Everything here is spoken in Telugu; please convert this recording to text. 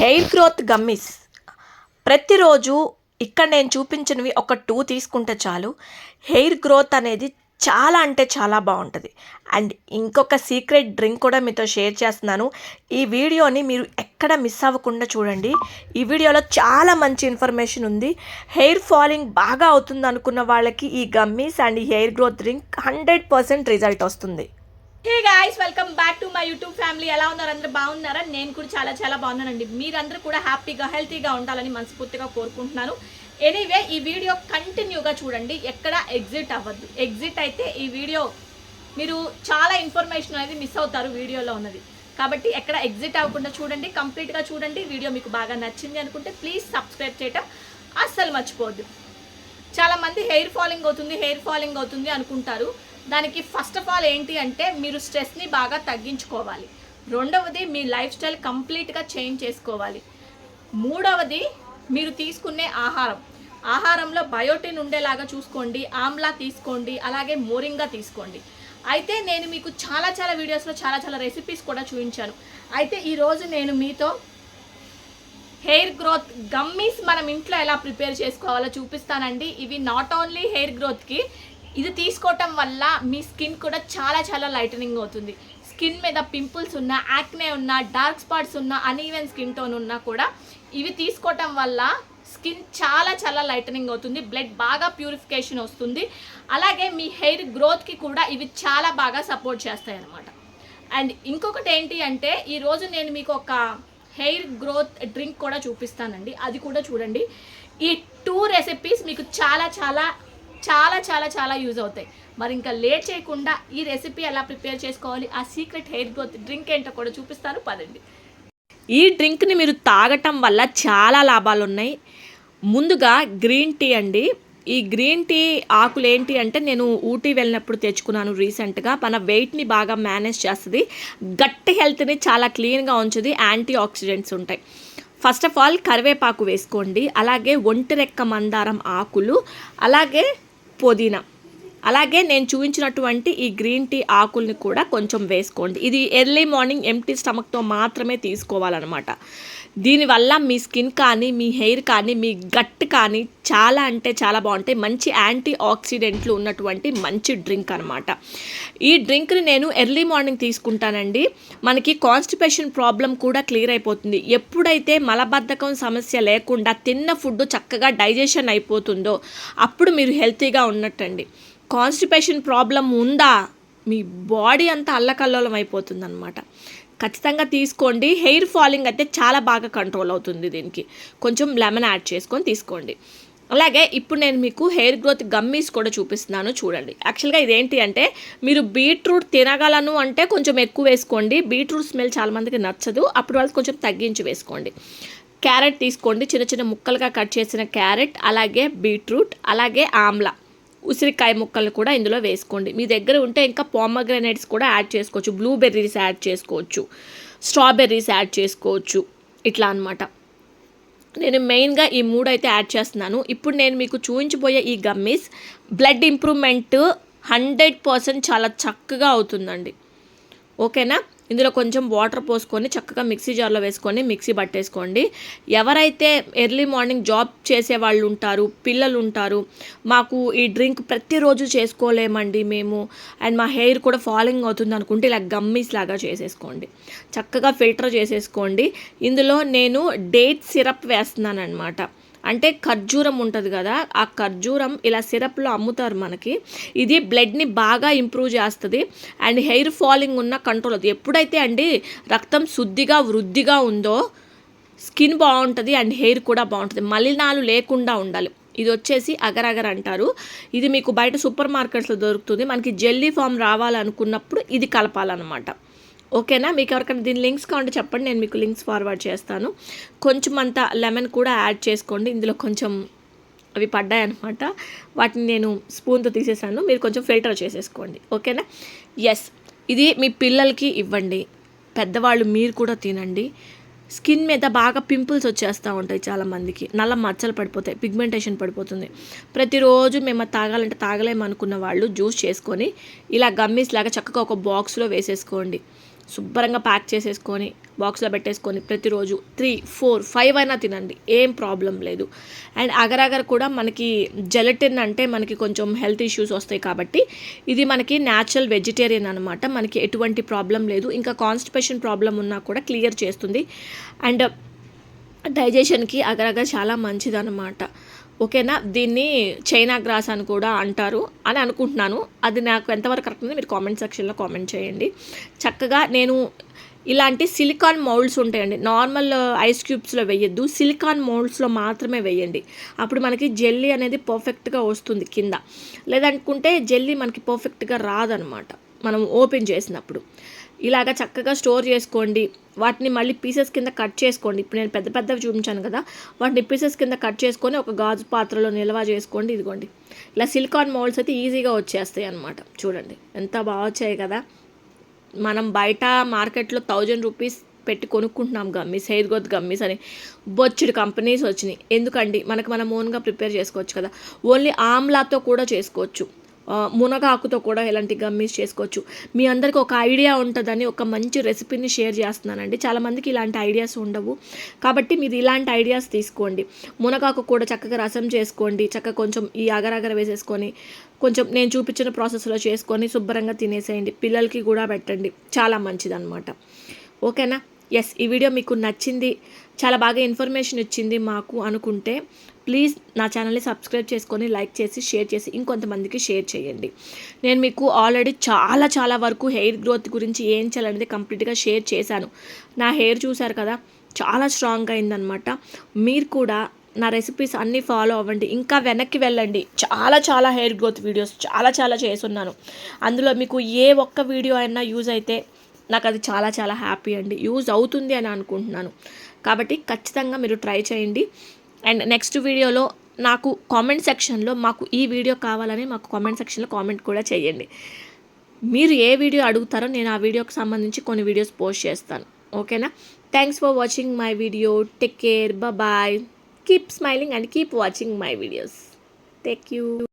Hair growth gummies. ప్రతిరోజు ఇక్కడ నేను చూపించినవి ఒక టూ తీసుకుంటే చాలు. హెయిర్ గ్రోత్ అనేది చాలా అంటే చాలా బాగుంటుంది. అండ్ ఇంకొక సీక్రెట్ డ్రింక్ కూడా మీతో షేర్ చేస్తున్నాను. ఈ వీడియోని మీరు ఎక్కడ మిస్ అవ్వకుండా చూడండి. ఈ వీడియోలో చాలా మంచి ఇన్ఫర్మేషన్ ఉంది. హెయిర్ ఫాలింగ్ బాగా అవుతుంది అనుకున్న వాళ్ళకి ఈ గమ్మీస్ అండ్ ఈ hair growth drink hundred percent result వస్తుంది. Hey guys welcome back to my YouTube family ఎలా ఉన్నారు? అందరూ బాగున్నారా? నేను కూడా చాలా చాలా బాగున్నానండి. మీరందరూ కూడా హ్యాపీగా హెల్తీగా ఉండాలని మనస్ఫూర్తిగా కోరుకుంటున్నాను. ఎనీవే ఈ వీడియో కంటిన్యూగా చూడండి. ఎక్కడ ఎగ్జిట్ అవ్వద్దు. ఎగ్జిట్ అయితే ఈ వీడియో మీరు చాలా ఇన్ఫర్మేషన్ అనేది మిస్ అవుతారు వీడియోలో ఉన్నది. కాబట్టి ఎక్కడ ఎగ్జిట్ అవ్వకుండా చూడండి. కంప్లీట్గా చూడండి. వీడియో మీకు బాగా నచ్చింది అనుకుంటే ప్లీజ్ సబ్స్క్రైబ్ చేయటం అస్సలు మర్చిపోవద్దు. చాలా మంది హెయిర్ ఫాలింగ్ అవుతుంది హెయిర్ ఫాలింగ్ అవుతుంది అనుకుంటారు. దానికి ఫస్ట్ ఆఫ్ ఆల్ ఏంటి అంటే మీరు స్ట్రెస్ని బాగా తగ్గించుకోవాలి. రెండవది మీ లైఫ్ స్టైల్ కంప్లీట్గా చేంజ్ చేసుకోవాలి. మూడవది మీరు తీసుకునే ఆహారం. ఆహారంలో బయోటిన్ ఉండేలాగా చూసుకోండి ఆమ్లా తీసుకోండి అలాగే మోరింగా తీసుకోండి. అయితే నేను మీకు చాలా చాలా వీడియోస్లో చాలా చాలా రెసిపీస్ కూడా చూపించాను. అయితే ఈరోజు నేను మీతో హెయిర్ గ్రోత్ గమ్మీస్ మనం ఇంట్లో ఎలా ప్రిపేర్ చేసుకోవాలో చూపిస్తానండి. ఇవి నాట్ ఓన్లీ హెయిర్ గ్రోత్కి ఇది తీసుకోవటం వల్ల మీ స్కిన్ కూడా చాలా చాలా లైటనింగ్ అవుతుంది. స్కిన్ మీద పింపుల్స్ ఉన్న యాక్నే ఉన్న డార్క్ స్పాట్స్ ఉన్న అన్ఈవెన్ స్కిన్ టోన్ ఉన్నా కూడా ఇవి తీసుకోవటం వల్ల స్కిన్ చాలా చాలా లైటనింగ్ అవుతుంది. బ్లడ్ బాగా ప్యూరిఫికేషన్ వస్తుంది. అలాగే మీ హెయిర్ గ్రోత్కి కూడా ఇవి చాలా బాగా సపోర్ట్ చేస్తాయి అన్నమాట అండ్ ఇంకొకటి ఏంటి అంటే ఈరోజు నేను మీకు ఒక హెయిర్ గ్రోత్ డ్రింక్ కూడా చూపిస్తానండి. అది కూడా చూడండి. ఈ టూ రెసిపీస్ మీకు చాలా చాలా చాలా చాలా చాలా యూజ్ అవుతాయి. మరి ఇంకా లేట్ చేయకుండా ఈ రెసిపీ ఎలా ప్రిపేర్ చేసుకోవాలి ఆ సీక్రెట్ హెయిర్ గ్రోత్ డ్రింక్ ఏంటో కూడా చూపిస్తాను. పదండి. ఈ డ్రింక్ని మీరు తాగటం వల్ల చాలా లాభాలు ఉన్నాయి. ముందుగా గ్రీన్ టీ అండి. ఈ గ్రీన్ టీ ఆకులు ఏంటి అంటే నేను ఊటీ వెళ్ళినప్పుడు తెచ్చుకున్నాను రీసెంట్గా మన వెయిట్ని బాగా మేనేజ్ చేస్తుంది. గట్టి హెల్త్ని చాలా క్లీన్గా ఉంచుది. యాంటీ ఆక్సిడెంట్స్ ఉంటాయి. ఫస్ట్ ఆఫ్ ఆల్ కరివేపాకు వేసుకోండి. అలాగే ఒంటి రెక్క మందారం ఆకులు. అలాగే పుదీనా. అలాగే నేను చూపించినటువంటి ఈ గ్రీన్ టీ ఆకుల్ని కూడా కొంచెం వేసుకోండి. ఇది ఎర్లీ మార్నింగ్ ఎంటీ స్టమక్తో మాత్రమే తీసుకోవాలన్నమాట. దీనివల్ల మీ స్కిన్ కానీ మీ హెయిర్ కానీ మీ గట్ కానీ చాలా అంటే చాలా బాగుంటాయి. మంచి యాంటీ ఆక్సిడెంట్లు ఉన్నటువంటి మంచి డ్రింక్ అనమాట ఈ డ్రింక్ని నేను ఎర్లీ మార్నింగ్ తీసుకుంటానండి. మనకి కాన్స్టిపేషన్ ప్రాబ్లం కూడా క్లియర్ అయిపోతుంది. ఎప్పుడైతే మలబద్ధకం సమస్య లేకుండా తిన్న ఫుడ్ చక్కగా డైజెషన్ అయిపోతుందో అప్పుడు మీరు హెల్తీగా ఉన్నట్టండి. కాన్స్టిపేషన్ ప్రాబ్లం ఉందా? మీ బాడీ అంతా అల్లకల్లోలం అయిపోతుంది అనమాట ఖచ్చితంగా తీసుకోండి. హెయిర్ ఫాలింగ్ అయితే చాలా బాగా కంట్రోల్ అవుతుంది దీనికి. కొంచెం లెమన్ యాడ్ చేసుకొని తీసుకోండి. అలాగే ఇప్పుడు నేను మీకు హెయిర్ గ్రోత్ గమ్మీస్ కూడా చూపిస్తున్నాను చూడండి. యాక్చువల్గా ఇదేంటి అంటే మీరు బీట్రూట్ తినగలను అంటే కొంచెం ఎక్కువ వేసుకోండి. బీట్రూట్ స్మెల్ చాలామందికి నచ్చదు. అప్పుడు వాళ్ళకి కొంచెం తగ్గించి వేసుకోండి. క్యారెట్ తీసుకోండి. చిన్న చిన్న ముక్కలుగా కట్ చేసిన క్యారెట్ అలాగే బీట్రూట్ అలాగే ఆమ్లా. ఉసిరికాయ ముక్కలు కూడా ఇందులో వేసుకోండి. మీ దగ్గర ఉంటే ఇంకా పామగ్రనేట్స్ కూడా యాడ్ చేసుకోవచ్చు. బ్లూబెర్రీస్ యాడ్ చేసుకోవచ్చు. స్ట్రాబెర్రీస్ యాడ్ చేసుకోవచ్చు. ఇట్లా అనమాట నేను మెయిన్గా ఈ మూడు అయితే యాడ్ చేస్తున్నాను. ఇప్పుడు నేను మీకు చూపించబోయే ఈ gummies blood improvement hundred percent చాలా చక్కగా అవుతుందండి. ఓకేనా ఇందులో కొంచెం వాటర్ పోసుకొని చక్కగా మిక్సీ జార్లో వేసుకొని మిక్సీ పట్టేసుకోండి. ఎవరైతే ఎర్లీ మార్నింగ్ జాబ్ చేసే వాళ్ళు ఉంటారు పిల్లలు ఉంటారు మాకు ఈ డ్రింక్ ప్రతిరోజు చేసుకోలేమండి మేము. అండ్ మా హెయిర్ కూడా ఫాలింగ్ అవుతుంది అనుకుంటే ఇలా గమ్మీస్ లాగా చేసేసుకోండి. చక్కగా ఫిల్టర్ చేసేసుకోండి. ఇందులో నేను డేట్ సిరప్ వేస్తున్నాను అనమాట అంటే ఖర్జూరం ఉంటుంది కదా ఆ ఖర్జూరం ఇలా సిరప్లో అమ్ముతారు మనకి. ఇది బ్లడ్ని బాగా ఇంప్రూవ్ చేస్తుంది అండ్ హెయిర్ ఫాలింగ్ ఉన్న కంట్రోల్ అవుతుంది ఎప్పుడైతే అండి రక్తం శుద్ధిగా వృద్ధిగా ఉందో స్కిన్ బాగుంటుంది అండ్ హెయిర్ కూడా బాగుంటుంది. మలినాలు లేకుండా ఉండాలి. ఇది వచ్చేసి అగర్ అగర్ అంటారు. ఇది మీకు బయట సూపర్ మార్కెట్స్లో దొరుకుతుంది. మనకి జెల్లీ ఫామ్ రావాలనుకున్నప్పుడు ఇది కలపాలన్నమాట. ఓకేనా? మీకు ఎవరికైనా దీని లింక్స్ కావాలంటే చెప్పండి నేను మీకు లింక్స్ ఫార్వర్డ్ చేస్తాను. కొంచెం అంత లెమన్ కూడా యాడ్ చేసుకోండి. ఇందులో కొంచెం అవి పడ్డాయి అనమాట వాటిని నేను స్పూన్తో తీసేసాను. మీరు కొంచెం ఫిల్టర్ చేసేసుకోండి. ఓకేనా? ఎస్ ఇది మీ పిల్లలకి ఇవ్వండి. పెద్దవాళ్ళు మీరు కూడా తినండి. స్కిన్ మీద బాగా పింపుల్స్ వచ్చేస్తూ ఉంటాయి చాలామందికి. నల్ల మచ్చలు పడిపోతాయి పిగ్మెంటేషన్ పడిపోతుంది. ప్రతిరోజు మేము అది తాగాలంటే తాగలేమనుకున్న వాళ్ళు జ్యూస్ చేసుకొని ఇలా గమ్మీస్ లాగా చక్కగా ఒక బాక్స్లో వేసేసుకోండి. శుభ్రంగా ప్యాక్ చేసేసుకొని బాక్స్లో పెట్టేసుకొని ప్రతిరోజు త్రీ ఫోర్ ఫైవ్ అయినా తినండి. ఏం ప్రాబ్లం లేదు. అండ్ అగర్ అగర్ కూడా మనకి జెలటిన్ అంటే మనకి కొంచెం హెల్త్ ఇష్యూస్ వస్తాయి కాబట్టి ఇది మనకి న్యాచురల్ వెజిటేరియన్ అనమాట మనకి ఎటువంటి ప్రాబ్లం లేదు. ఇంకా కాన్స్టిపేషన్ ప్రాబ్లం ఉన్నా కూడా క్లియర్ చేస్తుంది. అండ్ డైజెషన్కి అగరగర చాలా మంచిదన్నమాట. ఓకేనా? దీన్ని చైనా గ్రాస్ అని కూడా అంటారు అని అనుకుంటున్నాను. అది నాకు ఎంతవరకు కరెక్ట్ ఉందో మీరు కామెంట్ సెక్షన్లో కామెంట్ చేయండి. చక్కగా నేను ఇలాంటి సిలికాన్ మౌల్డ్స్ ఉంటాయండి. నార్మల్ ఐస్ క్యూబ్స్లో వేయద్దు. సిలికాన్ మౌల్డ్స్లో మాత్రమే వేయండి. అప్పుడు మనకి జెల్లీ అనేది పర్ఫెక్ట్గా వస్తుంది కింద. లేదనుకుంటే జెల్లీ మనకి పర్ఫెక్ట్గా రాదనమాట మనం ఓపెన్ చేసినప్పుడు. ఇలాగ చక్కగా స్టోర్ చేసుకోండి. వాటిని మళ్ళీ పీసెస్ కింద కట్ చేసుకోండి. ఇప్పుడు నేను పెద్ద పెద్దవి చూపించాను కదా. వాటిని పీసెస్ కింద కట్ చేసుకొని ఒక గాజు పాత్రలో నిల్వ చేసుకోండి. ఇదిగోండి. ఇలా సిలికాన్ మోల్డ్స్ అయితే ఈజీగా వచ్చేస్తాయి అనమాట చూడండి. ఎంత బాగా వచ్చాయి కదా. మనం బయట మార్కెట్లో థౌజండ్ రూపీస్ పెట్టి కొనుక్కుంటున్నాం గమ్మీస్ హెయిర్ గ్రోత్ గమ్మీస్ అని. బొచ్చుడు కంపెనీస్ వచ్చినాయి. ఎందుకండి? మనకు మనం ఓన్గా ప్రిపేర్ చేసుకోవచ్చు కదా. ఓన్లీ ఆమ్లాతో కూడా చేసుకోవచ్చు. మునగాకుతో కూడా ఇలాంటి గమ్మీస్ చేసుకోవచ్చు. మీ అందరికి ఒక ఐడియా ఉంటుందని ఒక మంచి రెసిపీని షేర్ చేస్తున్నానండి. చాలామందికి ఇలాంటి ఐడియాస్ ఉండవు. కాబట్టి మీరు ఇలాంటి ఐడియాస్ తీసుకోండి. మునగాకు కూడా చక్కగా రసం చేసుకోండి. చక్కగా కొంచెం ఈ అగరగర వేసేసుకొని కొంచెం నేను చూపించిన ప్రాసెస్లో చేసుకొని శుభ్రంగా తినేసేయండి. పిల్లలకి కూడా పెట్టండి. చాలా మంచిదన్నమాట. ఓకేనా? ఎస్ ఈ వీడియో మీకు నచ్చింది. చాలా బాగా ఇన్ఫర్మేషన్ ఇచ్చింది మాకు అనుకుంటే ప్లీజ్ నా ఛానల్ని సబ్స్క్రైబ్ చేసుకొని లైక్ చేసి షేర్ చేసి ఇంకొంతమందికి షేర్ చేయండి. నేను మీకు ఆల్రెడీ చాలా చాలా వరకు హెయిర్ గ్రోత్ గురించి ఏం చేయాలనేది కంప్లీట్గా షేర్ చేశాను. నా హెయిర్ చూశారు కదా చాలా స్ట్రాంగ్ అయిందనమాట మీరు కూడా నా రెసిపీస్ అన్నీ ఫాలో అవ్వండి. ఇంకా వెనక్కి వెళ్ళండి. చాలా చాలా హెయిర్ గ్రోత్ వీడియోస్ చాలా చాలా చేస్తున్నాను. అందులో మీకు ఏ ఒక్క వీడియో అయినా యూజ్ అయితే నాకు అది చాలా చాలా హ్యాపీ అండి. యూజ్ అవుతుంది అని అనుకుంటున్నాను. కాబట్టి ఖచ్చితంగా మీరు ట్రై చేయండి. అండ్ నెక్స్ట్ వీడియోలో నాకు కామెంట్ సెక్షన్లో మాకు ఈ వీడియో కావాలని మాకు కామెంట్ సెక్షన్లో కామెంట్ కూడా చేయండి. మీరు ఏ వీడియో అడుగుతారో నేను ఆ వీడియోకి సంబంధించి కొన్ని వీడియోస్ పోస్ట్ చేస్తాను. ఓకేనా thanks for watching my video take care bye keep smiling and keep watching my videos thank you